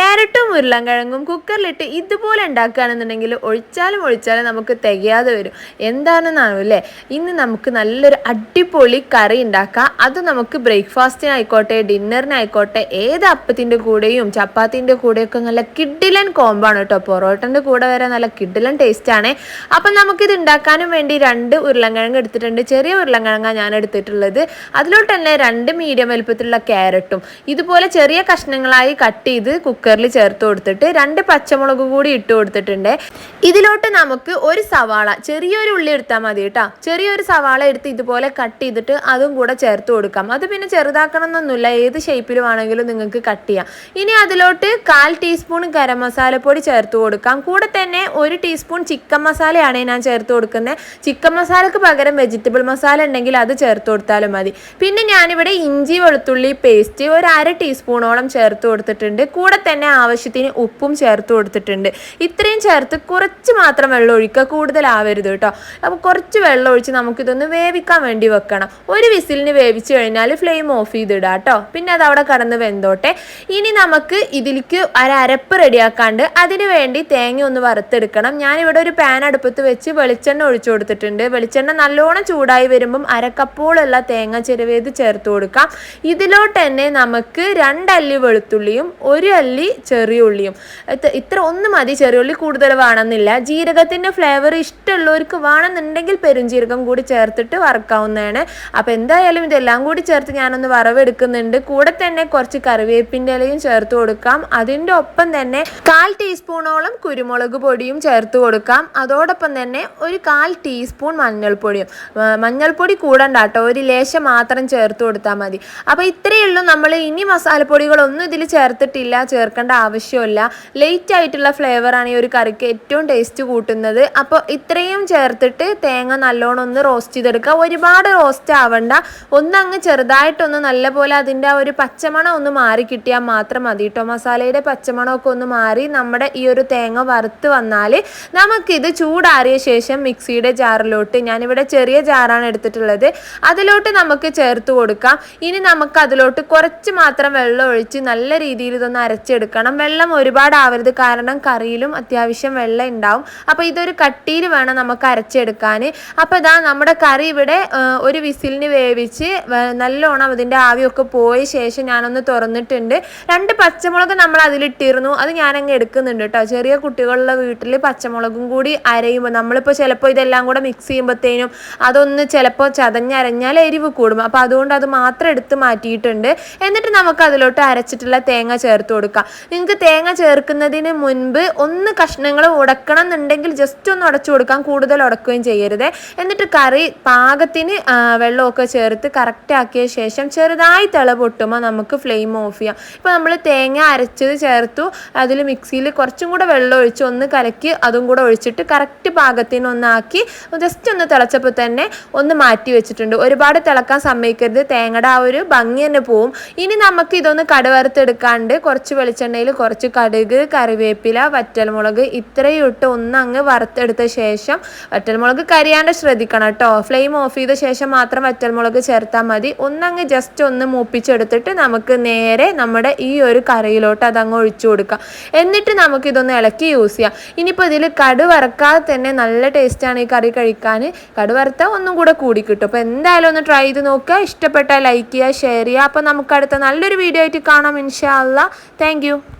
ക്യാരറ്റും ഉരുളൻകിഴങ്ങും കുക്കറിലിട്ട് ഇതുപോലെ ഉണ്ടാക്കുകയാണെന്നുണ്ടെങ്കിൽ ഒഴിച്ചാലും ഒഴിച്ചാലും നമുക്ക് തികയാതെ വരും. എന്താണെന്നാണോ അല്ലേ? ഇന്ന് നമുക്ക് നല്ലൊരു അടിപൊളി കറി ഉണ്ടാക്കാം. അത് നമുക്ക് ബ്രേക്ക്ഫാസ്റ്റിനായിക്കോട്ടെ ഡിന്നറിനായിക്കോട്ടെ ഏത് അപ്പത്തിന്റെ കൂടെയും ചപ്പാത്തിന്റെ കൂടെയൊക്കെ നല്ല കിഡിലൻ കോമ്പാണ് കേട്ടോ. പൊറോട്ടന്റെ കൂടെ വരെ നല്ല കിഡിലൻ ടേസ്റ്റാണ് അപ്പം നമുക്കിത് ഉണ്ടാക്കാനും വേണ്ടി രണ്ട് ഉരുളൻകിഴങ്ങ് എടുത്തിട്ടുണ്ട്. ചെറിയ ഉരുളൻകിഴങ്ങാണ് ഞാൻ എടുത്തിട്ടുള്ളത്. അതിലോട്ട് തന്നെ രണ്ട് മീഡിയം വലുപ്പത്തിലുള്ള ക്യാരറ്റും ഇതുപോലെ ചെറിയ കഷ്ണങ്ങളായി കട്ട് ചെയ്ത് കുക്കറിൽ ചേർത്ത് കൊടുത്തിട്ട് രണ്ട് പച്ചമുളക് കൂടി ഇട്ട് കൊടുത്തിട്ടുണ്ട്. ഇതിലോട്ട് നമുക്ക് ഒരു സവാള ചെറിയൊരു ഉള്ളി എടുത്താൽ മതി കേട്ടോ. ചെറിയൊരു സവാള എടുത്ത് ഇതുപോലെ കട്ട് ചെയ്തിട്ട് അതും കൂടെ ചേർത്ത് കൊടുക്കാം. അത് പിന്നെ ചെറുതാക്കണം എന്നൊന്നുമില്ല ഏത് ഷേപ്പിൽ വേണമെങ്കിലും നിങ്ങൾക്ക് കട്ട് ചെയ്യാം. ഇനി അതിലോട്ട് കാൽ ടീസ്പൂൺ ഗരം മസാലപ്പൊടി ചേർത്ത് കൊടുക്കാം. കൂടെ തന്നെ ഒരു ടീസ്പൂൺ ചിക്കൻ മസാലയാണ് ഞാൻ ചേർത്ത് കൊടുക്കുന്നത്. ചിക്കൻ മസാലക്ക് പകരം വെജിറ്റബിൾ മസാല ഉണ്ടെങ്കിൽ അത് ചേർത്ത് കൊടുത്താലും മതി. പിന്നെ ഞാനിവിടെ ഇഞ്ചി വെളുത്തുള്ളി പേസ്റ്റ് ഒരു അര ടീസ്പൂണോളം ചേർത്ത് കൊടുത്തിട്ടുണ്ട്. കൂടെ തന്നെ ആവശ്യത്തിന് ഉപ്പും ചേർത്ത് കൊടുത്തിട്ടുണ്ട്. ഇത്രയും ചേർത്ത് കുറച്ച് മാത്രം വെള്ളം ഒഴിക്കുക. കൂടുതലാവരുത് കേട്ടോ. അപ്പോൾ കുറച്ച് വെള്ളം ഒഴിച്ച് നമുക്കിതൊന്ന് വേവിക്കാൻ വേണ്ടി വെക്കണം. ഒരു വിസിലിന് വേവിച്ച് കഴിഞ്ഞാൽ ഫ്ലെയിം ഓഫ് ചെയ്തിടുക കേട്ടോ. പിന്നെ അത് അവിടെ കടന്ന് വെന്തോട്ടെ. ഇനി നമുക്ക് ഇതിലേക്ക് ഒരു അരപ്പ് റെഡിയാക്കാണ്ട് അതിന് വേണ്ടി തേങ്ങ ഒന്ന് വറുത്തെടുക്കണം. ഞാനിവിടെ ഒരു പാൻ അടുപ്പത്ത് വെച്ച് വെളിച്ചെണ്ണ ഒഴിച്ചു കൊടുത്തിട്ടുണ്ട്. വെളിച്ചെണ്ണ നല്ലോണം ചൂടായി വരുമ്പം അരക്കപ്പോളുള്ള തേങ്ങ ചെരുവേത് ചേർത്ത് കൊടുക്കാം. ഇതിലോട്ട് തന്നെ നമുക്ക് രണ്ടല്ലി വെളുത്തുള്ളിയും ഒരു അല്ലി ചെറിയ ഉള്ളിയും ഇത്ര ഒന്നും മതി ചെറിയ ഉള്ളി കൂടുതൽ വേണമെന്നില്ല. ജീരകത്തിന്റെ ഫ്ലേവർ ഇഷ്ടമുള്ളവർക്ക് വേണമെന്നുണ്ടെങ്കിൽ പെരുംജീരകം കൂടി ചേർത്തിട്ട് വറക്കാവുന്നതാണ്. അപ്പോൾ എന്തായാലും ഇതെല്ലാം കൂടി ചേർത്ത് ഞാനൊന്ന് വറവെടുക്കുന്നുണ്ട്. കൂടെ തന്നെ കുറച്ച് കറിവേപ്പിന്റെ ഇലയും ചേർത്ത് കൊടുക്കാം. അതിന്റെ ഒപ്പം തന്നെ കാൽ ടീസ്പൂണോളം കുരുമുളക് പൊടിയും ചേർത്ത് കൊടുക്കാം. അതോടൊപ്പം തന്നെ ഒരു കാൽ ടീസ്പൂൺ മഞ്ഞൾപ്പൊടിയും. മഞ്ഞൾപ്പൊടി കൂടണ്ട കേട്ടോ ഒരു ലേശം മാത്രം ചേർത്ത് കൊടുത്താൽ മതി. അപ്പോൾ ഇത്രയേ ഉള്ളൂ. നമ്മൾ ഇനി മസാലപ്പൊടികളൊന്നും ഇതിൽ ചേർത്തിട്ടില്ല. ചേർക്കേണ്ട ആവശ്യമില്ല. ലേറ്റ് ആയിട്ടുള്ള ഫ്ലേവറാണ് ഈ ഒരു കറിക്ക് ഏറ്റവും ടേസ്റ്റ് കൂട്ടുന്നത്. അപ്പോൾ ഇത്രയും ചേർത്തിട്ട് തേങ്ങ നല്ലോണം ഒന്ന് റോസ്റ്റ് ചെയ്തെടുക്കുക. ഒരുപാട് റോസ്റ്റ് ആവണ്ട. ഒന്നങ്ങ് ചെറുതായിട്ടൊന്ന് നല്ലപോലെ അതിന്റെ ആ ഒരു പച്ചമണം ഒന്ന് മാറി കിട്ടിയാൽ മാത്രം മതി കേട്ടോ മസാലയുടെ പച്ചമണമൊക്കെ ഒന്ന് മാറി നമ്മുടെ ഈ ഒരു തേങ്ങ വറുത്ത് വന്നാൽ നമുക്കിത് ചൂടാറിയ ശേഷം മിക്സിയുടെ ജാറിലോട്ട് ഞാനിവിടെ ചെറിയ ജാറാണ് എടുത്തിട്ടുള്ളത്. അതിലോട്ട് നമുക്ക് ചേർത്ത് കൊടുക്കാം. ഇനി നമുക്ക് അതിലോട്ട് കുറച്ച് മാത്രം വെള്ളം ഒഴിച്ച് നല്ല രീതിയിൽ ഇതൊന്ന് അരച്ചെടുക്കണം വെള്ളം ഒരുപാട് ആവരുത് കാരണം കറിയിലും അത്യാവശ്യം വെള്ളം ഉണ്ടാവും. അപ്പോൾ ഇതൊരു കട്ടിയിൽ വേണം നമുക്ക് അരച്ചെടുക്കാൻ അപ്പോൾ ഇതാ നമ്മുടെ കറി ഇവിടെ ഒരു വിസിലിന് വേവിച്ച് നല്ലോണം അതിന്റെ ആവിയൊക്കെ പോയ ശേഷം ഞാനൊന്ന് തുറന്നിട്ടുണ്ട്. രണ്ട് പച്ചമുളക് നമ്മൾ അതിലിട്ടിരുന്നു. അത് ഞാനങ്ങ് എടുക്കുന്നുണ്ട് കേട്ടോ. ചെറിയ കുട്ടികളുടെ വീട്ടിൽ പച്ചമുളകും കൂടി അരയുമ്പോൾ നമ്മളിപ്പോൾ ചിലപ്പോൾ ഇതെല്ലാം കൂടെ മിക്സ് ചെയ്യുമ്പോഴത്തേനും അതൊന്ന് ചിലപ്പോൾ ചതഞ്ഞരഞ്ഞാൽ എരിവ് കൂടും. അപ്പോൾ അതുകൊണ്ട് അത് മാത്രം എടുത്ത് മാറ്റിയിട്ടുണ്ട്. എന്നിട്ട് നമുക്ക് അതിലോട്ട് അരച്ചിട്ടുള്ള തേങ്ങ ചേർത്ത് കൊടുക്കാം. നിങ്ങൾക്ക് തേങ്ങ ചേർക്കുന്നതിന് മുൻപ് ഒന്ന് കഷ്ണങ്ങൾ ഉടക്കണം എന്നുണ്ടെങ്കിൽ ജസ്റ്റ് ഒന്ന് ഉടച്ചു കൊടുക്കാം കൂടുതൽ ഉടക്കുകയും ചെയ്യരുത്. എന്നിട്ട് കറി പാകത്തിന് വെള്ളമൊക്കെ ചേർത്ത് കറക്റ്റ് ആക്കിയ ശേഷം ചെറുതായി തിള പൊട്ടുമ്പോൾ നമുക്ക് ഫ്ലെയിം ഓഫ് ചെയ്യാം. ഇപ്പോൾ നമ്മൾ തേങ്ങ അരച്ചത് ചേർത്തു. അതിൽ മിക്സിയിൽ കുറച്ചും കൂടെ വെള്ളം ഒഴിച്ച് ഒന്ന് കലക്കി അതും കൂടെ ഒഴിച്ചിട്ട് കറക്റ്റ് പാകത്തിന് ഒന്നാക്കി ജസ്റ്റ് ഒന്ന് തിളച്ചപ്പോൾ തന്നെ ഒന്ന് മാറ്റി വെച്ചിട്ടുണ്ട്. ഒരുപാട് തിളക്കാൻ സമ്മതിക്കരുത്. തേങ്ങയുടെ ആ ഒരു ഭംഗി തന്നെ പോവും. ഇനി നമുക്ക് ഇതൊന്ന് കടുവറുത്തെടുക്കാണ്ട് കുറച്ച് വെളിച്ചെണ്ണയിൽ കുറച്ച് കടുക് കറിവേപ്പില വറ്റൽമുളക് ഇത്രയും ഇട്ട് ഒന്ന് അങ്ങ് വറുത്തെടുത്ത ശേഷം വറ്റൽമുളക് കരിയാണ്ട് ശ്രദ്ധിക്കണം കേട്ടോ. ഫ്ലെയിം ഓഫ് ചെയ്ത ശേഷം മാത്രം വറ്റൽമുളക് ചേർത്താൽ മതി. ഒന്നങ്ങ് ജസ്റ്റ് ഒന്ന് മൂപ്പിച്ചെടുത്തിട്ട് നമുക്ക് നേരെ നമ്മുടെ ഈ ഒരു കറിയിലോട്ട് അതങ്ങ് ഒഴിച്ചു കൊടുക്കാം. എന്നിട്ട് നമുക്ക് ഇതൊന്ന് ഇളക്കി യൂസ് ചെയ്യാം. ഇനിയിപ്പോൾ ഇതിൽ കടു വറക്കാതെ തന്നെ നല്ല ടേസ്റ്റാണ് ഈ കറി കഴിക്കാൻ കടു വറുത്താൽ ഒന്നും കൂടെ കൂടി കിട്ടും. അപ്പോൾ എന്തായാലും ഒന്ന് ട്രൈ ചെയ്ത് നോക്കുക. ഇഷ്ടപ്പെട്ടാൽ ലൈക്ക് ചെയ്യുക ഷെയർ ചെയ്യുക. അപ്പോൾ നമുക്ക് അടുത്ത നല്ലൊരു വീഡിയോ ആയിട്ട് കാണാം ഇൻഷാ അല്ല താങ്ക് Beijo!